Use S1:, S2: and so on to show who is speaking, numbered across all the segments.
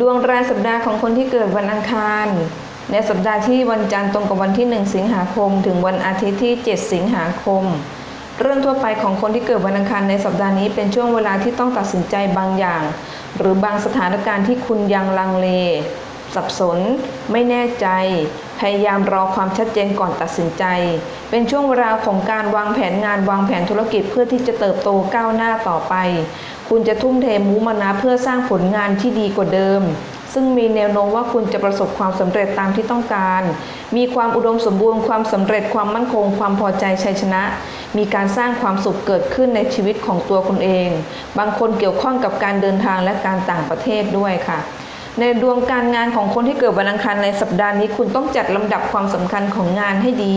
S1: ดวงรายสัปดาห์ของคนที่เกิดวันอังคาร ในสัปดาห์ที่วันจันทร์ตรงกับวันที่ 1 สิงหาคม ถึงวันอาทิตย์ที่ 7 สิงหาคม เรื่องทั่วไปของคนที่เกิดวันอังคารในสัปดาห์นี้เป็นช่วงเวลาที่ต้องตัดสินใจบางอย่าง หรือบางสถานการณ์ที่คุณยังลังเล สับสน ไม่แน่ใจ พยายามรอความชัดเจนก่อนตัดสินใจ เป็นช่วงเวลาของการวางแผนงานวางแผนธุรกิจเพื่อที่จะเติบโตก้าวหน้าต่อไป คุณจะทุ่มเทมุมานะเพื่อสร้างผลงานที่ดีกว่าเดิม ซึ่งมีแนวโน้มว่าคุณจะประสบความสำเร็จตามที่ต้องการ มีความอุดมสมบูรณ์ความสำเร็จความมั่นคง ความพอใจชัยชนะ มีการสร้างความสุขเกิดขึ้นในชีวิตของตัวคุณเอง บางคนเกี่ยวข้องกับการเดินทางและการต่างประเทศด้วยค่ะในดวงการงานของคนที่เกิดวันอังคารในสัปดาห์นี้คุณต้องจัดลำดับความสำคัญของงานให้ดี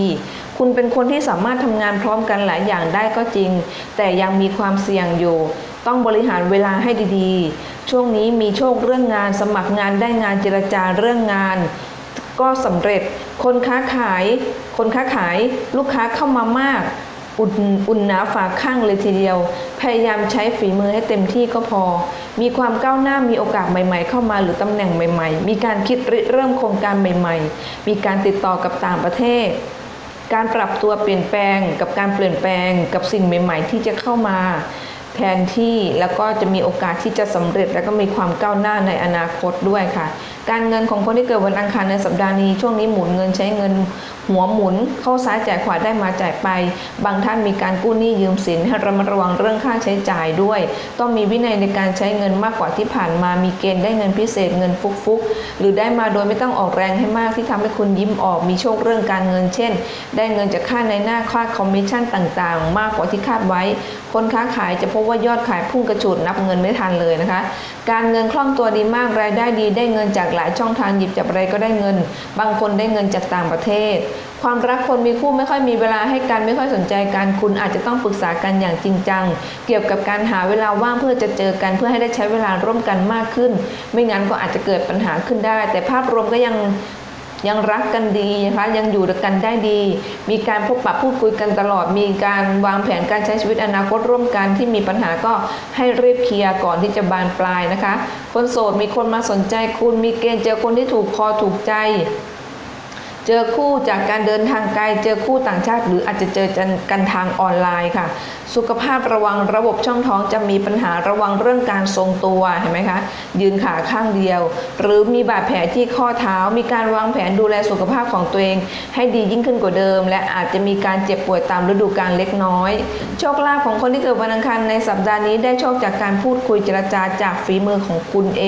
S1: คุณเป็นคนที่สามารถทำงานพร้อมกันหลายอย่างได้ก็จริง แต่ยังมีความเสี่ยงอยู่ ต้องบริหารเวลาให้ดีๆ ช่วงนี้มีโชคเรื่องงาน สมัครงานได้งานเจรจาเรื่องงาน ก็สำเร็จคนค้าขาย คนค้าขายลูกค้าเข้ามามาก อุ่นอุ่นหนาฝาข้างเลยทีเดียว พยายามใช้ฝีมือให้เต็มที่ก็พอ มีความก้าวหน้ามีโอกาสใหม่ ๆ เข้ามาหรือตำแหน่งใหม่ ๆ มีการคิดริเริ่มโครงการใหม่ ๆ มีการติดต่อกับต่างประเทศการปรับตัวเปลี่ยนแปลงกับการเปลี่ยนแปลงกับสิ่งใหม่ ๆ ที่จะเข้ามา แทนที่แล้วก็จะมีโอกาสที่จะสำเร็จ แล้วก็มีความก้าวหน้าในอนาคตด้วยค่ะ การเงินของคนที่เกิดวันอังคารในสัปดาห์นี้ช่วงนี้หมุนเงินใช้เงินหัวหมุน เข้าซ้ายจ่ายขวาได้มาจ่ายไป บางท่านมีการกู้หนี้ยืมสินให้ระมัดระวังเรื่องค่าใช้จ่ายด้วย ต้องมีวินัยในการใช้เงินมากกว่าที่ผ่านมามีเกณฑ์ได้เงินพิเศษเงินฟุกๆ หรือได้มาโดยไม่ต้องออกแรงให้มากที่ทำให้คุณยิ้มออกมีโชคเรื่องการเงินเช่น ได้เงินจากค่าในหน้าค่าคอมมิชชั่นต่างๆ มากกว่าที่คาดไว้ คนค้าขายจะพบว่ายอดขายพุ่งกระฉูดนับเงินไม่ทันเลยนะคะ การเงินคล่องตัวดีมากรายได้ดีได้เงินจากหลายช่องทางหยิบจับอะไรก็ได้เงิน บางคนได้เงินจากต่างประเทศ ความรักคนมีคู่ไม่ค่อยมีเวลาให้กันไม่ค่อยสนใจกันคุณอาจจะต้องปรึกษากันอย่างจริงจัง เกี่ยวกับการหาเวลาว่างเพื่อจะเจอกันเพื่อให้ได้ใช้เวลาร่วมกันมากขึ้น ไม่งั้นก็อาจจะเกิดปัญหาขึ้นได้ แต่ภาพรวมก็ยัง ยังรักกันดีนะคะยังอยู่ด้วยกันได้ดี มีการพบปะพูดคุยกันตลอด มีการวางแผนการใช้ชีวิตอนาคตร่วมกันที่มีปัญหาก็ให้รีบเคลียร์ก่อนที่จะบานปลายนะคะ คนโสดมีคนมาสนใจคุณมีเกณฑ์เจอคนที่ถูกคอถูกใจ เจอคู่จากการเดินทางไกล เจอคู่ต่างชาติ หรืออาจจะเจอกันทางออนไลน์ค่ะ สุขภาพระวังระบบช่องท้องจะมีปัญหาระวังเรื่องการทรงตัวเห็นไหมคะ ยืนขาข้างเดียว หรือมีบาดแผลที่ข้อเท้า มีการวางแผนดูแลสุขภาพของตัวเอง ให้ดียิ่งขึ้นกว่าเดิม และอาจจะมีการเจ็บป่วยตามฤดูกาลเล็กน้อย โชคลาภของคนที่เกิดวันอังคารในสัปดาห์นี้ได้โชคจากการพูดคุยเจรจาจากฝีมือของคุณเอง